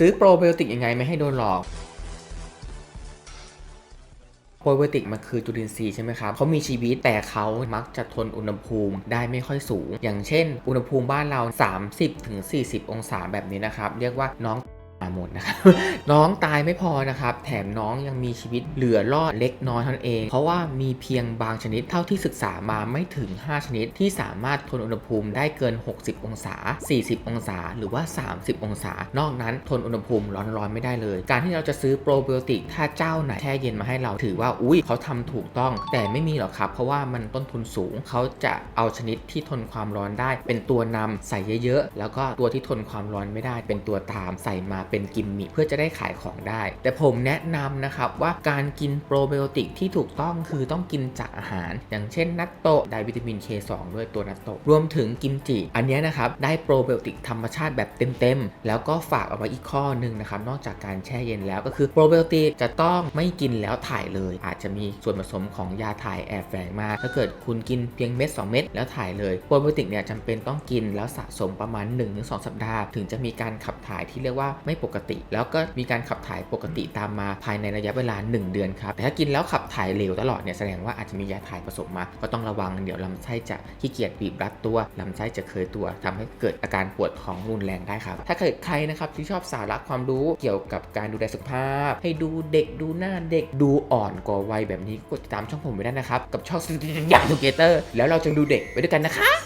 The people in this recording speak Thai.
ซื้อโปรไบโอติกยังไงไม่ให้โดนหลอก โปรไบโอติกมันคือจุลินทรีย์ใช่ไหมครับเขามีชีวิตแต่เขามักจะทนอุณหภูมิได้ไม่ค่อยสูง อย่างเช่น อุณหภูมิบ้านเรา 30-40 องศาแบบนี้นะครับ เรียกว่าน้อง หมดนะครับน้องตายไม่พอนะครับ แถมน้องยังมีชีวิตเหลือรอดเล็กน้อยเท่านั้นเอง เพราะว่ามีเพียงบางชนิดเท่าที่ศึกษามาไม่ถึง 5 ชนิดที่สามารถทนอุณหภูมิได้เกิน 60 องศา 40 องศา หรือว่า 30 องศา นอกนั้นทนอุณหภูมิร้อนๆไม่ได้เลย การที่เราจะซื้อโปรไบโอติกถ้าเจ้าไหนแช่เย็นมาให้เราถือว่าอุ้ยเขาทำถูกต้อง แต่ไม่มีหรอกครับ เพราะว่ามันต้นทุนสูงเขาจะเอาชนิดที่ทนความร้อนได้ เป็นตัวนำใส่เยอะๆแล้วก็ตัวที่ทนความร้อนไม่ได้เป็นตัวตามใส่มาเป็นกิมมิคเพื่อจะได้ขายของได้ แต่ผมแนะนำนะครับว่าการกินโปรไบโอติกที่ถูกต้องคือต้องกินจากอาหาร อย่างเช่นนัตโตะได้วิตามิน K2 ด้วยตัวนัตโตะรวมถึงกิมจิอันนี้นะครับได้โปรไบโอติกธรรมชาติแบบเต็มๆ แล้วก็ฝากเอาไว้อีกข้อหนึ่งนะครับนอกจากการแช่เย็นแล้วก็คือโปรไบโอติกจะต้องไม่กินแล้วถ่ายเลย อาจจะมีส่วนผสมของยาถ่ายแอบแฝงมา ถ้าเกิดคุณกินเพียงเม็ด 2 เม็ดแล้วถ่ายเลยโปรไบโอติกเนี่ยจำเป็นต้องกินแล้วสะสมประมาณ 1-2 สัปดาห์ ถึงจะมีการขับถ่ายที่เรียกว่าไม่ปกติ แล้วก็มีการขับถ่ายปกติตามมาภายในระยะเวลา 1 เดือนครับ แต่ถ้ากินแล้วขับถ่ายเร็วตลอดเนี่ยแสดงว่าอาจจะมียาถ่ายผสมมา ก็ต้องระวังเดี๋ยวลำไส้จะขี้เกียจบีบรัดตัวลำไส้จะเคยตัวทำให้เกิดอาการปวดท้องรุนแรงได้ครับ ถ้าเกิดใครนะครับที่ชอบสาระความรู้เกี่ยวกับการดูแลสุขภาพ ให้ดูเด็กดูหน้าเด็กดูอ่อนกว่าวัยแบบนี้กดติดตามช่องผมไว้ได้นะครับกับช่องอย่างทูเกเตอร์แล้วเราจะดูเด็กไปด้วยกันนะคะ